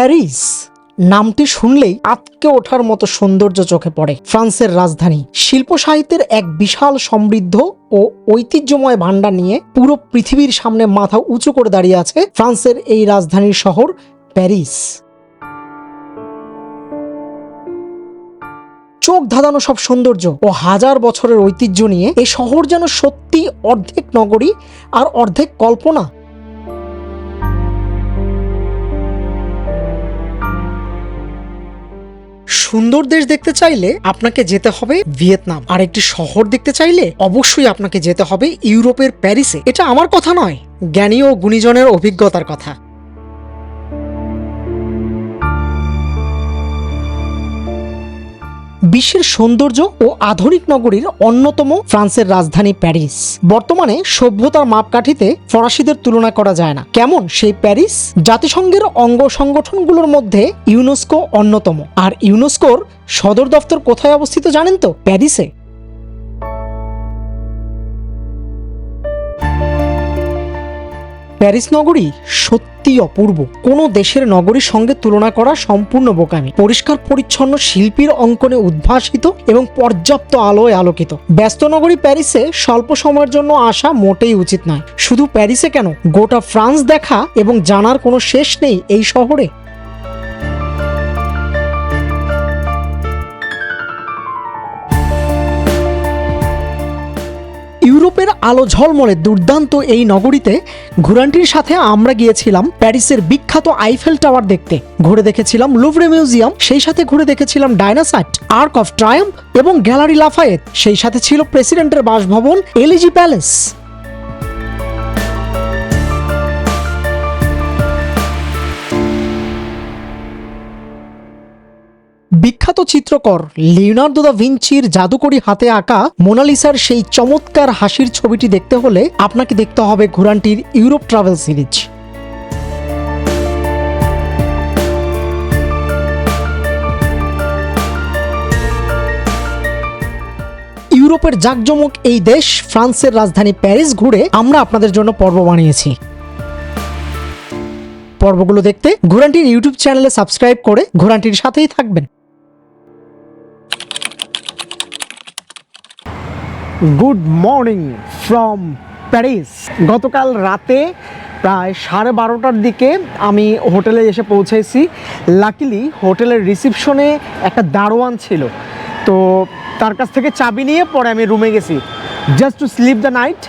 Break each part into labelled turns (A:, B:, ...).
A: Paris? নামটি শুনলেই আটকে ওঠার মতো সৌন্দর্য চোখে পড়ে। ফ্রান্সের রাজধানী। শিল্প সাহিত্যের এক বিশাল সমৃদ্ধ ও ঐতিহ্যময় ভাণ্ডার নিয়ে পুরো পৃথিবীর সামনে মাথা উঁচু করে দাঁড়িয়ে আছে ফ্রান্সের এই রাজধানীর শহর প্যারিস। চোখ ধাঁধানো সব সৌন্দর্য ও হাজার বছরের ঐতিহ্য নিয়ে এই শহর যেন সত্যি অর্ধেক নগরী আর অর্ধেক কল্পনা। সুন্দর দেশ দেখতে চাইলে আপনাকে যেতে হবে ভিয়েতনাম। আর একটি শহর দেখতে চাইলে অবশ্যই আপনাকে যেতে হবে ইউরোপের প্যারিসে। এটা আমার কথা নয়, জ্ঞানী ও গুণীজনের অভিজ্ঞতার কথা। বিশ্বের সৌন্দর্য ও আধুনিক নগরীর অন্যতম ফ্রান্সের রাজধানী প্যারিস। বর্তমানে সভ্যতার মাপকাঠিতে ফরাসিদের তুলনা করা যায় না। কেমন সেই প্যারিস? জাতিসংঘের অঙ্গ সংগঠনগুলোর মধ্যে ইউনেস্কো অন্যতম। আর ইউনেস্কোর সদর দফতর কোথায় অবস্থিত জানেন তো? প্যারিসে। প্যারিস নগরী সত্যি অপূর্ব। কোনো দেশের নগরীর সঙ্গে তুলনা করা সম্পূর্ণ বোকামি। পরিষ্কার পরিচ্ছন্ন শিল্পীর অঙ্কনে উদ্ভাসিত এবং পর্যাপ্ত আলোয় আলোকিত। ব্যস্ত নগরী প্যারিসে স্বল্প সময়ের জন্য আসা মোটেই উচিত নয়। শুধু প্যারিসে কেন? গোটা ফ্রান্স দেখা এবং জানার কোনো শেষ নেই এই শহরে। ইউরোপের আলো ঝলমলে দুর্দান্ত এই নগরীতে ঘুরানটির সাথে আমরা গিয়েছিলাম প্যারিসের বিখ্যাত আইফেল টাওয়ার দেখতে। ঘুরে দেখেছিলাম লুভরে মিউজিয়াম, সেই সাথে ঘুরে দেখেছিলাম ডায়নাসাইট আর্ক অফ ট্রায়াম্প এবং গ্যালারি লাফায়েত, সেই সাথে ছিল প্রেসিডেন্টের বাসভবন এলিজি প্যালেস। বিখ্যাত চিত্রকর লিওনার্দো দা ভিঞ্চির জাদুকরি হাতে আঁকা মোনালিসার সেই চমৎকার হাসির ছবিটি দেখতে হলে আপনাকে দেখতে হবে ঘোরানটির ইউরোপ ট্রাভেল সিরিজ। ইউরোপের জাকজমক এই দেশ, ফ্রান্সের রাজধানী প্যারিস ঘুরে আমরা আপনাদের জন্য পর্ব বানিয়েছি। পর্বগুলো দেখতে ঘোরানটির ইউটিউব চ্যানেলে সাবস্ক্রাইব করে ঘোরানটির সাথেই থাকবেন। Good morning from Paris. গতকাল রাতে প্রায় সাড়ে বারোটার দিকে আমি হোটেলে এসে পৌঁছেছি। লাকিলি হোটেলের রিসিপশনে একটা দারোয়ান ছিল। তো তার কাছ থেকে চাবি নিয়ে পরে আমি রুমে গেছি। Just to sleep the night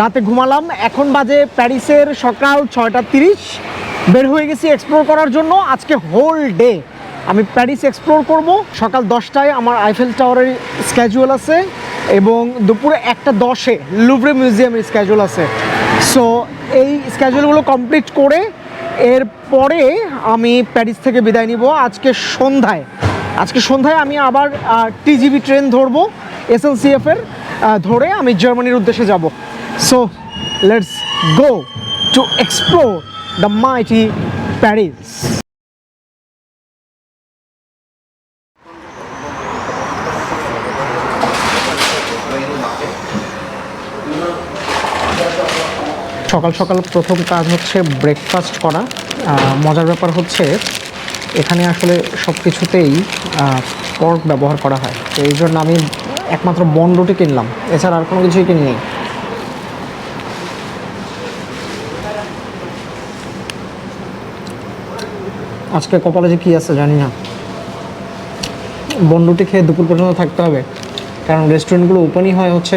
A: রাতে ঘুমালাম। এখন বাজে প্যারিসের সকাল ছয়টা তিরিশ। বের হয়ে গেছি এক্সপ্লোর করার জন্য। আজকে হোল ডে আমি প্যারিস এক্সপ্লোর করব। সকাল দশটায় আমার আইফেল টাওয়ারের স্ক্যাজুয়াল আছে। এবং দুপুরে একটা দশে লুভরে মিউজিয়ামের স্ক্যাজুয়াল আছে। সো এই স্ক্যাজুয়ালগুলো কমপ্লিট করে এরপরে আমি প্যারিস থেকে বিদায় নিব আজকে সন্ধ্যায়। আজকে সন্ধ্যায় আমি আবার টিজিবি ট্রেন ধরবো এসএনসিএফ এর আহ, ধরে আমি জার্মানির উদ্দেশ্যে যাব। So let's go to explore the mighty Paris সকাল সকাল প্রথম কাজ হচ্ছে ব্রেকফাস্ট করা। মজার ব্যাপার হচ্ছে, এখানে আসলে সব কিছুতেই পর্ক ব্যবহার করা হয়। তো এই জন্য আমি একমাত্র বন রুটি কিনলাম। এছাড়া আর কোনো কিছুই কিনি নেই আজকে কপালে যে কী আছে জানি না। বন রুটি খেয়ে দুপুর পর্যন্ত থাকতে হবে। কারণ রেস্টুরেন্টগুলো ওপেনই হয় হচ্ছে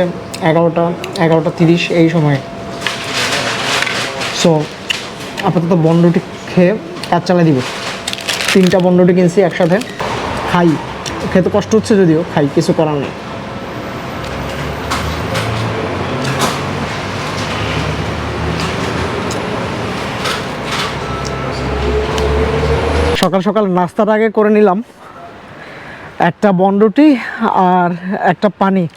A: এগারোটা এগারোটা তিরিশ এই সময়ে। সো আপাতত বন রুটি খেয়ে কাজ চালিয়ে দিব। তিনটা বন রুটি কিনছি একসাথে। খাই। খেতে কষ্ট হচ্ছে যদিও, খাই, কিছু করার নেই। সকাল সকাল নাস্তাটা আগে করে নিলাম। একটা বনরুটি আর একটা পানি।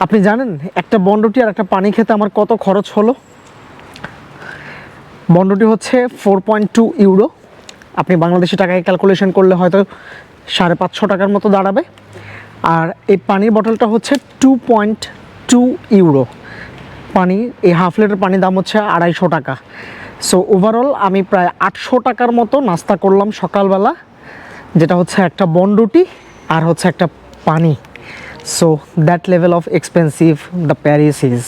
A: আপনি জানেন, একটা বনরুটি আর একটা পানি খেতে আমার কত খরচ হলো? বন্ডটি হচ্ছে ফোর পয়েন্ট টু ইউরো আপনি বাংলাদেশি টাকায় ক্যালকুলেশন করলে হয়তো সাড়ে পাঁচশো টাকার মতো দাঁড়াবে। আর এই পানির বটলটা হচ্ছে টু পয়েন্ট টু ইউরো পানি, এই হাফ লিটার পানির দাম হচ্ছে আড়াইশো টাকা। সো ওভারঅল আমি প্রায় আটশো টাকার মতো নাস্তা করলাম সকালবেলা, যেটা হচ্ছে একটা বনরুটি আর হচ্ছে একটা পানি। So that level of expensive the Paris is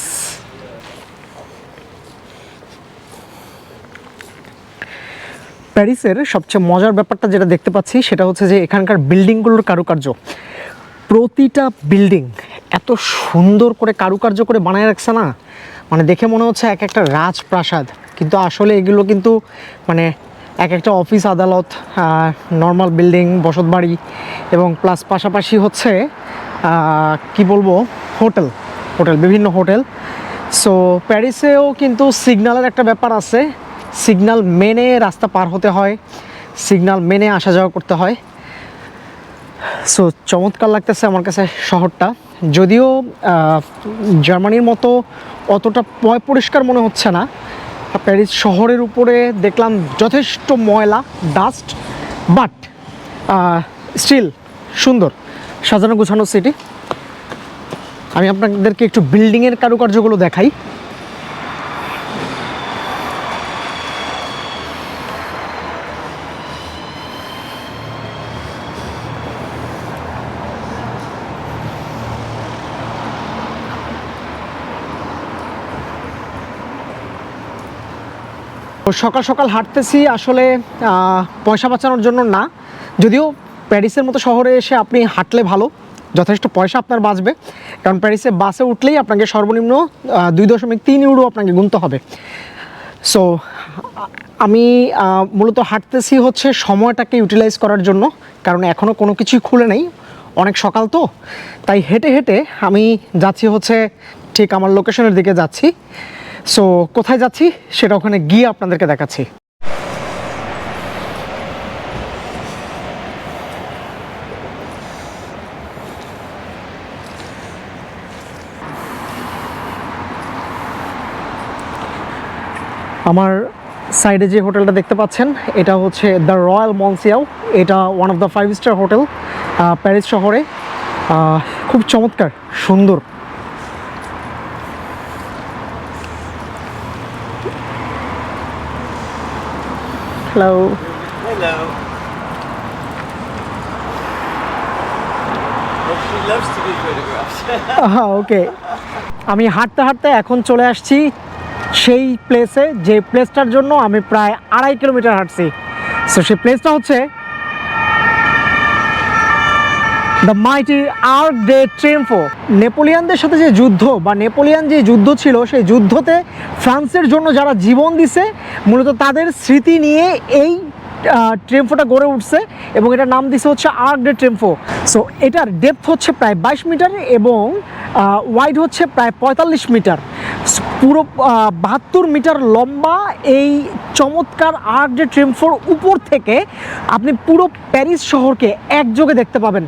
A: প্যারিসের সবচেয়ে মজার ব্যাপারটা যেটা দেখতে পাচ্ছি, সেটা হচ্ছে যে এখানকার বিল্ডিংগুলোর কারুকার্য। প্রতিটা বিল্ডিং এত সুন্দর করে কারুকার্য করে বানায় রাখছে না? মানে দেখে মনে হচ্ছে এক একটা রাজপ্রাসাদ। কিন্তু আসলে এগুলো কিন্তু মানে এক একটা অফিস, আদালত নর্মাল বিল্ডিং, বসত বাড়ি এবং প্লাস পাশাপাশি হচ্ছে কি বলব, হোটেল। হোটেল, বিভিন্ন হোটেল। সো প্যারিসেও কিন্তু সিগন্যালের একটা ব্যাপার আছে। সিগন্যাল মেনে রাস্তা পার হতে হয় সিগন্যাল মেনে আসা যাওয়া করতে হয়। সো চমৎকার লাগতেছে আমার কাছে শহরটা। যদিও জার্মানির মতো অতটা পয় পরিষ্কার মনে হচ্ছে না। প্যারিস শহরের উপরে দেখলাম যথেষ্ট ময়লা ডাস্ট বাট স্টিল সুন্দর সাজানো গোছানো সিটি আমি আপনাদেরকে একটু বিল্ডিংয়ের কারুকার্যগুলো দেখাই। সকাল সকাল হাঁটতেছি, আসলে পয়সা বাঁচানোর জন্য না। যদিও প্যারিসের মতো শহরে এসে আপনি হাঁটলে ভালো, যথেষ্ট পয়সা আপনার বাঁচবে। কারণ প্যারিসে বাসে উঠলেই আপনাকে সর্বনিম্ন দুই দশমিক তিন ইউরো আপনাকে গুনতে হবে। সো আমি মূলত হাঁটতেছি হচ্ছে সময়টাকে ইউটিলাইজ করার জন্য, কারণ এখনও কোনো কিছুই খুলে নেই। অনেক সকাল তো, তাই হেঁটে হেঁটে আমি যাচ্ছি হচ্ছে, ঠিক আমার লোকেশনের দিকে যাচ্ছি। সো কোথায় যাচ্ছি? সেটা ওখানে গিয়ে আপনাদেরকে দেখাচ্ছি। আমার সাইডে যে হোটেলটা দেখতে পাচ্ছেন, এটা হচ্ছে দ্য রয়্যাল মনসিয়াও। এটা one of the five star hotel Paris শহরে। খুব চমৎকার, সুন্দর। Hello
B: Hello. Well, she loves to be photographed.
A: Okay আমি হাঁটতে হাঁটতে এখন চলে আসছি সেই প্লেসে যে প্লেসটার জন্য আমি প্রায় আড়াই কিলোমিটার হাঁটছি সো সেই প্লেসটা হচ্ছে the mighty Arc de Triomphe নেপোলিয়ানদের সাথে যে যুদ্ধ বা নেপোলিয়ান যে যুদ্ধ ছিল, সেই যুদ্ধতে ফ্রান্সের জন্য যারা জীবন দিছে, মূলত তাদের স্মৃতি নিয়ে এই ট্রেমফোটা গড়ে উঠছে এবং এটার নাম দিছে হচ্ছে আর্ক ডে ট্রেমফো সো এটার ডেপথ হচ্ছে প্রায় বাইশ মিটার এবং ওয়াইড হচ্ছে প্রায় পঁয়তাল্লিশ মিটার। পুরো বাহাত্তর মিটার লম্বা এই চমৎকার আর্ক ডে ট্রেমফোর উপর থেকে আপনি পুরো প্যারিস শহরকে একযোগে দেখতে পাবেন।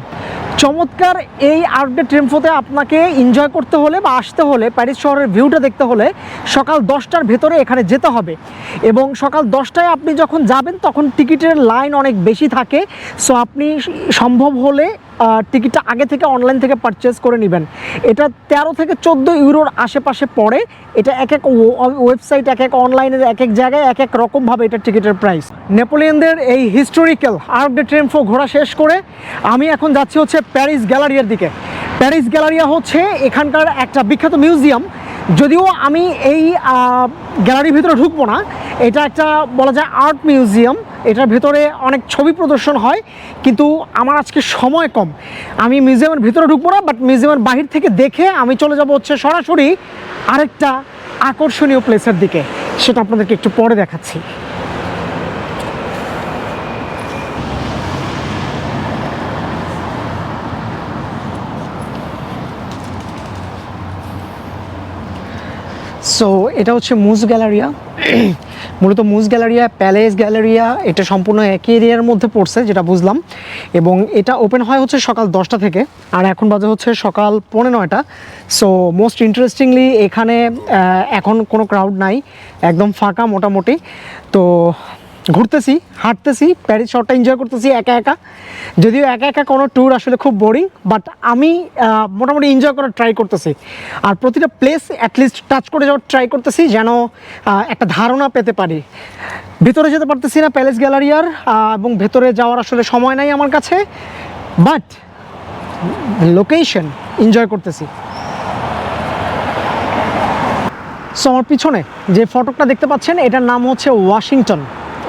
A: চমৎকার এই আর্কডে টেম্পোতে আপনাকে এনজয় করতে হলে বা আসতে হলে প্যারিস শহরের ভিউটা দেখতে হলে সকাল দশটার ভেতরে এখানে যেতে হবে। এবং সকাল দশটায় আপনি যখন যাবেন, তখন টিকিটের লাইন অনেক বেশি থাকে। সো আপনি সম্ভব হলে টিকিটটা আগে থেকে অনলাইন থেকে পারচেস করে নেবেন। এটা তেরো থেকে চোদ্দ ইউরোর আশেপাশে পড়ে। এটা এক এক ওয়েবসাইট এক এক অনলাইনের এক এক জায়গায় এক এক রকমভাবে এটা টিকিটের প্রাইস নেপোলিয়ানদের এই হিস্টোরিক্যাল আর্ক ডে ট্রেমফো ঘোরা শেষ করে আমি এখন যাচ্ছি হচ্ছে প্যারিস গ্যালারিয়ার দিকে। প্যারিস গ্যালারিয়া হচ্ছে এখানকার একটা বিখ্যাত মিউজিয়াম যদিও আমি এই গ্যালারির ভিতরে ঢুকবো না, এটা একটা বলা যায় আর্ট মিউজিয়াম এটার ভেতরে অনেক ছবি প্রদর্শন হয়, কিন্তু আমার আজকে সময় কম। আমি মিউজিয়ামের ভিতরে ঢুকবো না বাট মিউজিয়ামের বাহির থেকে দেখে আমি চলে যাব হচ্ছে সরাসরি আরেকটা আকর্ষণীয় প্লেসের দিকে। সেটা আপনাদেরকে একটু পরে দেখাচ্ছি। সো এটা হচ্ছে মুজ গ্যালারিয়া মূলত মুজ গ্যালারিয়া প্যালেস গ্যালারিয়া এটা সম্পূর্ণ একই এরিয়ার মধ্যে পড়ছে, যেটা বুঝলাম। এবং এটা ওপেন হয় হচ্ছে সকাল দশটা থেকে, আর এখন বাজে হচ্ছে সকাল পৌনে নয়টা। সো মোস্ট ইন্টারেস্টিংলি এখানে এখন কোনো ক্রাউড নাই, একদম ফাঁকা মোটামুটি। তো ঘুরতেছি, হাঁটতেছি প্যারিস শহরটা এনজয় করতেছি একা একা। যদিও একা একা কোনো ট্যুর আসলে খুব বোরিং বাট আমি মোটামুটি এনজয় করার ট্রাই করতেছি। আর প্রতিটা প্লেস অ্যাটলিস্ট টাচ করে যাওয়ার ট্রাই করতেছি যেন একটা ধারণা পেতে পারি। ভেতরে যেতে পারতেছি না প্যালেস গ্যালারিয়ার এবং ভেতরে যাওয়ার আসলে সময় নাই আমার কাছে বাট লোকেশন এনজয় করতেছি। সো আমার পিছনে যে ফটোটা দেখতে পাচ্ছেন, এটার নাম হচ্ছে ওয়াশিংটন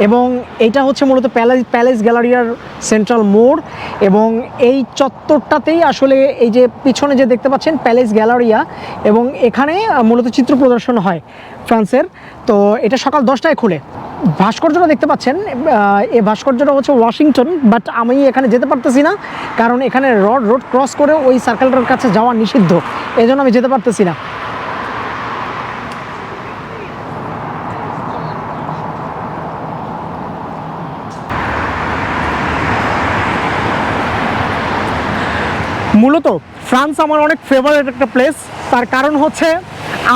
A: এবং এটা হচ্ছে মূলত প্যালেস প্যালেস গ্যালারিয়ার সেন্ট্রাল মোড় এবং এই চত্বরটাতেই আসলে এই যে পিছনে যে দেখতে পাচ্ছেন প্যালেস গ্যালারিয়া এবং এখানে মূলত চিত্র প্রদর্শন হয় ফ্রান্সের। তো এটা সকাল দশটায় খুলে। ভাস্কর্যটা দেখতে পাচ্ছেন এই ভাস্কর্যটা হচ্ছে ওয়াশিংটন, বাট আমি এখানে যেতে পারতেছি না কারণ এখানে রড, রোড ক্রস করে ওই সার্কেলটার কাছে যাওয়া নিষিদ্ধ। এই জন্য আমি যেতে পারতেছি না। মূলত ফ্রান্স আমার অনেক ফেভারেট একটা প্লেস তার কারণ হচ্ছে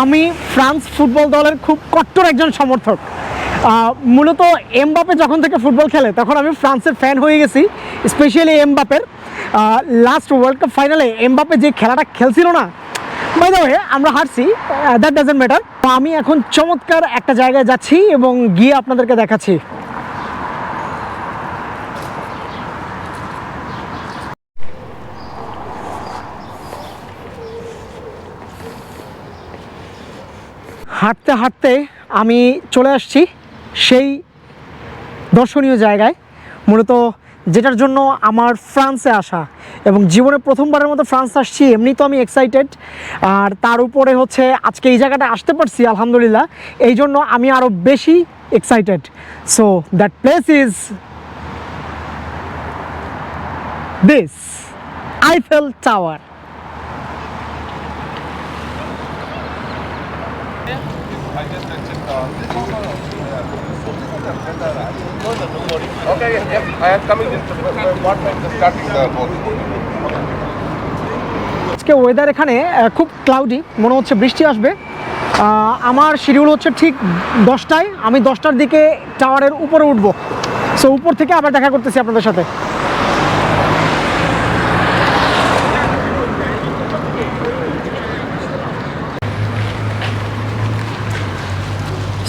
A: আমি ফ্রান্স ফুটবল দলের খুব কট্টর একজন সমর্থক। মূলত এমবাপে যখন থেকে ফুটবল খেলে, তখন আমি ফ্রান্সের ফ্যান হয়ে গেছি স্পেশালি এমবাপের লাস্ট ওয়ার্ল্ড কাপ ফাইনালে এমবাপে যে খেলাটা খেলছিল না বাই আমরা হারছি দ্যাট ডাজেন্ট ম্যাটার আমি এখন চমৎকার একটা জায়গায় যাচ্ছি এবং গিয়ে আপনাদেরকে দেখাচ্ছি। হাঁটতে হাঁটতে আমি চলে আসছি সেই দর্শনীয় জায়গায়। মূলত যেটার জন্য আমার ফ্রান্সে আসা এবং জীবনে প্রথমবারের মতো ফ্রান্স আসছি এমনি তো আমি এক্সাইটেড আর তার উপরে হচ্ছে আজকে এই জায়গাটা আসতে পারছি, আলহামদুলিল্লাহ। এই জন্য আমি আরও বেশি
C: excited so that place is this Eiffel Tower
A: আজকে ওয়েদার এখানে খুব ক্লাউডি মনে হচ্ছে বৃষ্টি আসবে। আমার শিডিউল হচ্ছে ঠিক দশটায়। আমি দশটার দিকে টাওয়ারের উপরে উঠবো। সো উপর থেকে আবার দেখা করতেছি আপনাদের সাথে।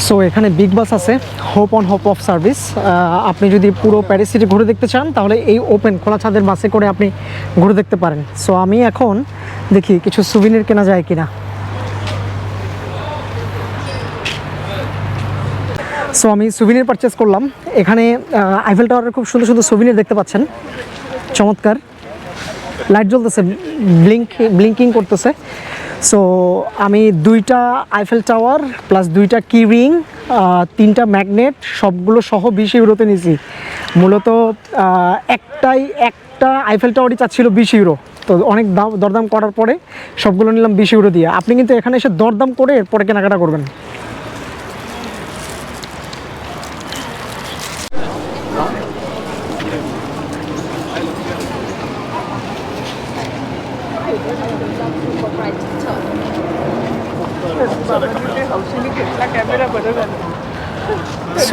A: সো এখানে বিগ বাস আছে hop on hop off service আপনি যদি পুরো প্যারিস সিটি ঘুরে দেখতে চান, তাহলে এই ওপেন খোলা ছাদের বাসে করে আপনি ঘুরে দেখতে পারেন। সো আমি এখন দেখি কিছু সুভিনির কেনা যায় কিনা। সো আমি সুভিনির পারচেস করলাম। এখানে আইফেল টাওয়ারের খুব সুন্দর সুন্দর সুভিনির দেখতে পাচ্ছেন। চমৎকার। লাইট জ্বলতেছে ব্লিঙ্ক ব্লিঙ্কিং করতেছে। সো আমি দুইটা আইফেল টাওয়ার প্লাস দুইটা কি রিং তিনটা ম্যাগনেট সবগুলো সহ বিশ ইউরোতে নিয়েছি। মূলত একটাই, একটা আইফেল টাওয়ারই চাচ্ছিল বিশ ইউরো। তো অনেক দাম দরদাম করার পরে সবগুলো নিলাম বিশ ইউরো দিয়ে। আপনি কিন্তু এখানে এসে দরদাম করে এরপরে কেনাকাটা করবেন।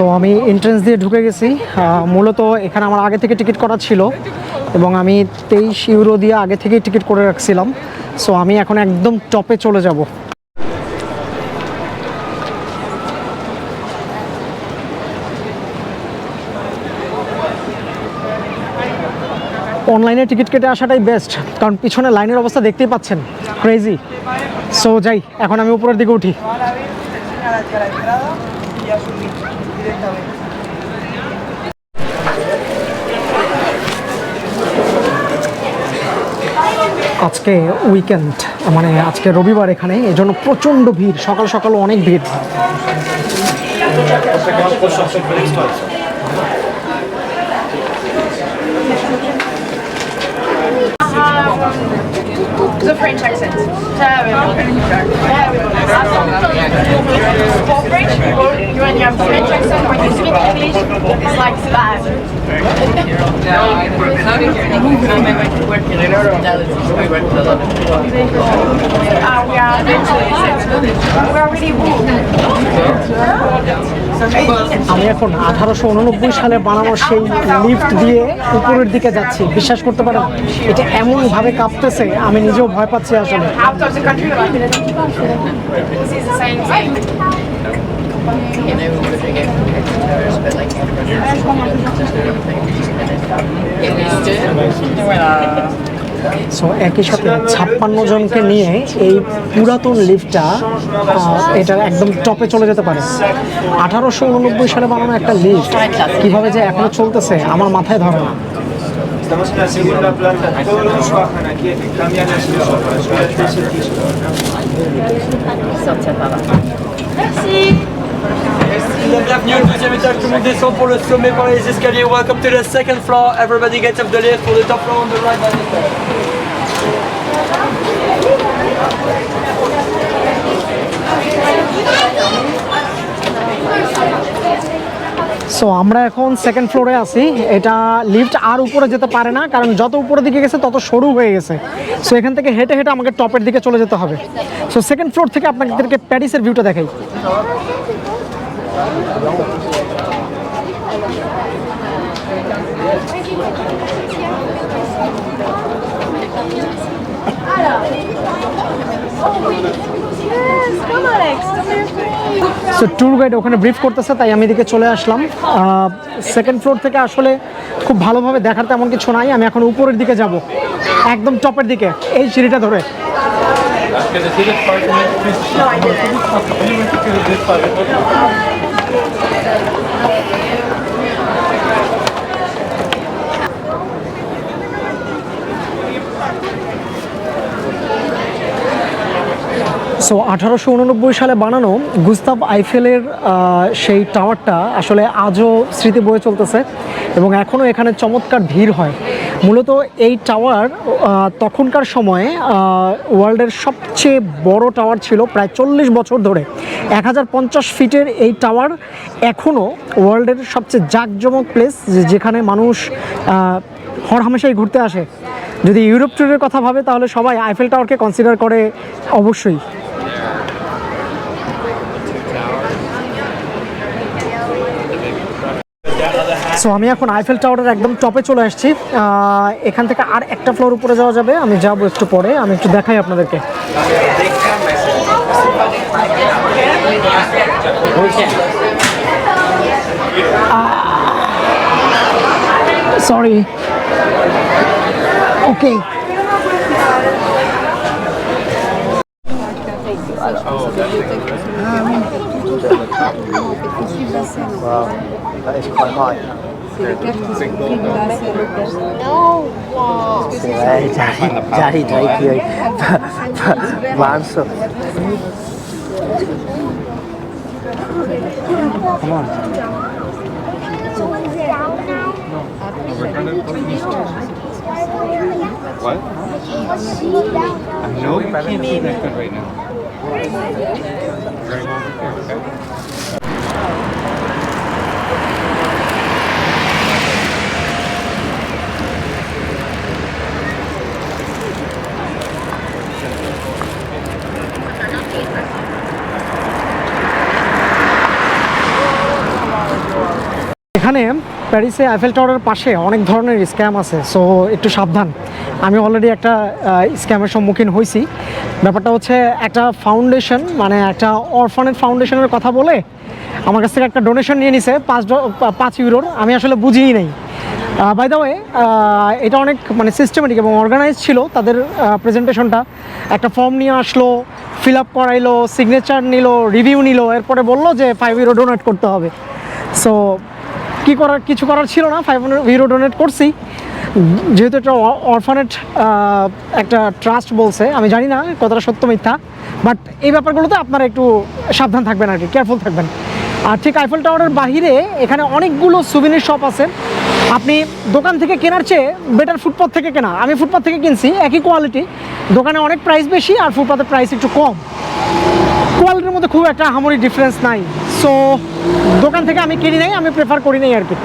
A: সো আমি এন্ট্রেন্স দিয়ে ঢুকে গেছি। মূলত এখানে আমার আগে থেকে টিকিট করা ছিল এবং আমি তেইশ ইউরো দিয়ে আগে থেকেই টিকিট করে রাখছিলাম। সো আমি এখন একদম টপে চলে যাব। অনলাইনে টিকিট কেটে আসাটাই বেস্ট কারণ পিছনে লাইনের অবস্থা দেখতেই পাচ্ছেন। ক্রেজি সো যাই, এখন আমি উপরের দিকে উঠি। আজকে উইকেন্ড মানে আজকে রবিবার এখানে এই জন্য প্রচণ্ড ভিড় সকাল সকাল অনেক ভিড়
D: The French accent. French people, you and your French accent when you speak English it's like bad. Uh, we are really woke.
A: আমি এখন আঠারোশো উননব্বই সালে বানানো সেই লিফট দিয়ে উপরের দিকে যাচ্ছি। বিশ্বাস করতে পারেন, এটা এমনভাবে কাঁপতেছে, আমি নিজেও ভয় পাচ্ছি আসলে।
D: Half
A: সো একই সাথে ছাপ্পান্ন জনকে নিয়ে এই পুরাতন লিফটটা এটা একদম টপে চলে যেতে পারে আঠারোশো উনব্বই সালে বানানো একটা লিফট, কীভাবে যে এখনও চলতেছে, আমার মাথায়
B: ধারণা Merci.
E: Bienvenue au deuxième étage, tout le monde descend pour le sommet par les escaliers. Welcome to the second floor. Everybody gets off the lift for the top floor on the right by the
A: so আমরা এখন second ফ্লোরে আছি এটা lift আর উপরে যেতে পারে না কারণ যত উপরের দিকে গেছে তত সরু হয়ে গেছে সো এখান থেকে হেঁটে হেঁটে আমাকে টপের দিকে চলে যেতে হবে সো সেকেন্ড ফ্লোর থেকে আপনাদেরকে প্যারিসের ভিউটা দেখাই সো ট্যুর গাইড ওখানে ব্রিফ করতেছে, তাই আমি এদিকে চলে আসলাম। সেকেন্ড ফ্লোর থেকে আসলে খুব ভালোভাবে দেখার তেমন কিছু নাই। আমি এখন উপরের দিকে যাব। একদম টপের দিকে। এই সিঁড়িটা ধরে। সো আঠারোশো উননব্বই সালে বানানো গুস্তাব আইফেলের সেই টাওয়ারটা আসলে আজও স্মৃতি বয়ে চলতেছে এবং এখনও এখানে চমৎকার ভিড় হয়। মূলত এই টাওয়ার তখনকার সময়ে ওয়ার্ল্ডের সবচেয়ে বড় টাওয়ার ছিল প্রায় চল্লিশ বছর ধরে। এক হাজার পঞ্চাশ ফিটের এই টাওয়ার এখনও ওয়ার্ল্ডের সবচেয়ে জাঁকজমক প্লেস যেখানে মানুষ আহ, হরহামেশাই ঘুরতে আসে। যদি ইউরোপ ট্যুরের কথা ভাবে তাহলে সবাই আইফেল টাওয়ারকে কনসিডার করে অবশ্যই। সো আমি এখন আইফেল টাওয়ারের একদম টপে চলে আসছি। এখান থেকে আর একটা ফ্লোর উপরে যাওয়া যাবে। আমি যাব একটু পরে। আমি একটু দেখাই আপনাদেরকে। Sorry ok.
F: Wow, that is quite high. No. Daddy, daddy, daddy, daddy, Manso. Come on. মাংস
C: What? No, you can't see that good right now.
A: এখানে প্যারিসে আইফেল টাওয়ারের পাশে অনেক ধরনের স্ক্যাম আছে সো একটু সাবধান। আমি অলরেডি একটা স্ক্যামের সম্মুখীন হয়েছি ব্যাপারটা হচ্ছে একটা ফাউন্ডেশন মানে একটা অরফানেট ফাউন্ডেশনের কথা বলে আমার কাছ থেকে একটা ডোনেশন নিয়ে নিছে, পাঁচ পাঁচ ইউরোর। আমি আসলে বুঝিই নেই। বাই দ্য ওয়ে এটা অনেক মানে সিস্টেমেটিক এবং অর্গানাইজ ছিল তাদের প্রেজেন্টেশনটা একটা ফর্ম নিয়ে আসলো ফিল আপ করাইলো সিগনেচার নিল রিভিউ নিল, এরপরে বলল যে ফাইভ ইউরো ডোনেট করতে হবে। সো কি করার, কিছু করার ছিল না ফাইভ হান্ড্রেড ইউরো ডোনেট করছি। যেহেতু একটা অরফানেট একটা ট্রাস্ট বলছে, আমি জানি না কতটা সত্য মিথ্যা বাট এই ব্যাপারগুলোতে আপনারা একটু সাবধান থাকবেন আর কি কেয়ারফুল থাকবেন। আর ঠিক আইফেল টাওয়ারের বাহিরে এখানে অনেকগুলো সুবিনির শপ আছে। আপনি দোকান থেকে কেনার চেয়ে বেটার ফুটপাথ থেকে কেনা। আমি ফুটপাথ থেকে কিনছি, একই কোয়ালিটি দোকানে অনেক প্রাইস বেশি আর ফুটপাথের প্রাইস একটু কম। কোয়ালিটির মধ্যে খুব একটা হামরি ডিফারেন্স নাই সো দোকান থেকে আমি কিনি নাই আমি প্রেফার করি নাই আর কি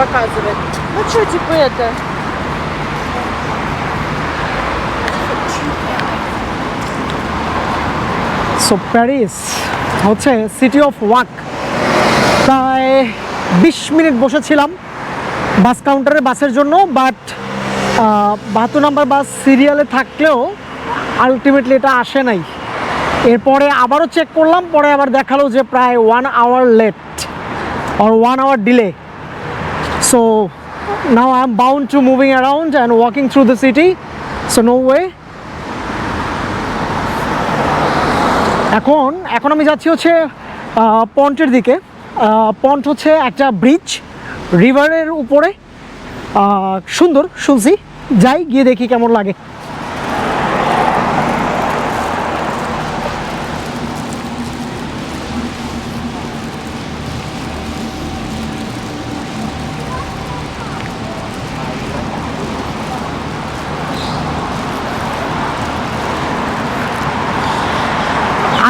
D: Показывает. Ну что, типа это?
A: সো প্যারিস হচ্ছে সিটি অফ ওয়াক। প্রায় বিশ মিনিট বসেছিলাম বাস কাউন্টারে বাসের জন্য, বাট বাহাত্তর নাম্বার বাস সিরিয়ালে থাকলেও আলটিমেটলি এটা আসে নাই। এরপরে আবারও চেক করলাম, পরে আবার দেখাল যে প্রায় one hour late or one hour delay so now I I'm bound to moving around and walking through the city so no way. এখন এখন আমি যাচ্ছি হচ্ছে পন্টের দিকে। পন্ট হচ্ছে একটা ব্রিজ রিভারের উপরে। সুন্দর, শুনছি। যাই, গিয়ে দেখি কেমন লাগে।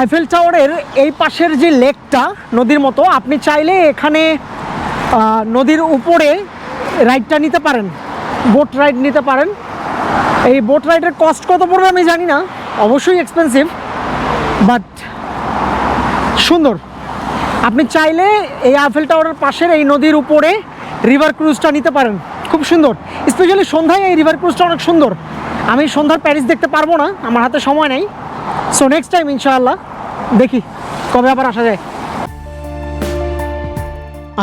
A: আইফেল টাওয়ারের এই পাশের যে লেকটা নদীর মতো, আপনি চাইলে এখানে নদীর উপরে রাইডটা নিতে পারেন বোট রাইড নিতে পারেন। এই বোট রাইডের কস্ট কত পড়বে আমি জানি না, অবশ্যই এক্সপেন্সিভ বাট সুন্দর। আপনি চাইলে এই আইফেল টাওয়ারের পাশের এই নদীর উপরে রিভার ক্রুজটা নিতে পারেন, খুব সুন্দর। স্পেশালি সন্ধ্যায় এই রিভার ক্রুজটা অনেক সুন্দর। আমি সন্ধ্যার প্যারিস দেখতে পারব না, আমার হাতে সময় নেই। সো নেক্সট টাইম ইনশাআল্লাহ। দেখি কবে আবার আসা যায়।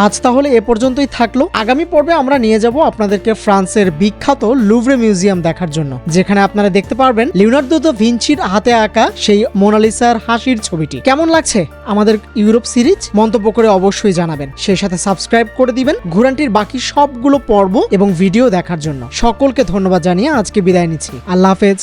A: আজ তাহলে এ পর্যন্তই থাকল। আগামী পর্বে আমরা নিয়ে যাব আপনাদেরকে ফ্রান্সের বিখ্যাত লুভরে মিউজিয়াম দেখার জন্য। যেখানে আপনারা দেখতে পারবেন লিওনার্দো দ্য ভিঞ্চির হাতে আঁকা সেই মোনালিসার হাসির ছবিটি। কেমন লাগছে আমাদের ইউরোপ সিরিজ? মন্তব্য করে অবশ্যই জানাবেন। সেই সাথে সাবস্ক্রাইব করে দিবেন ঘুরানটির বাকি সবগুলো পর্ব এবং ভিডিও দেখার জন্য। সকলকে ধন্যবাদ জানিয়ে আজকে বিদায় নিচ্ছি। আল্লাহ হাফেজ।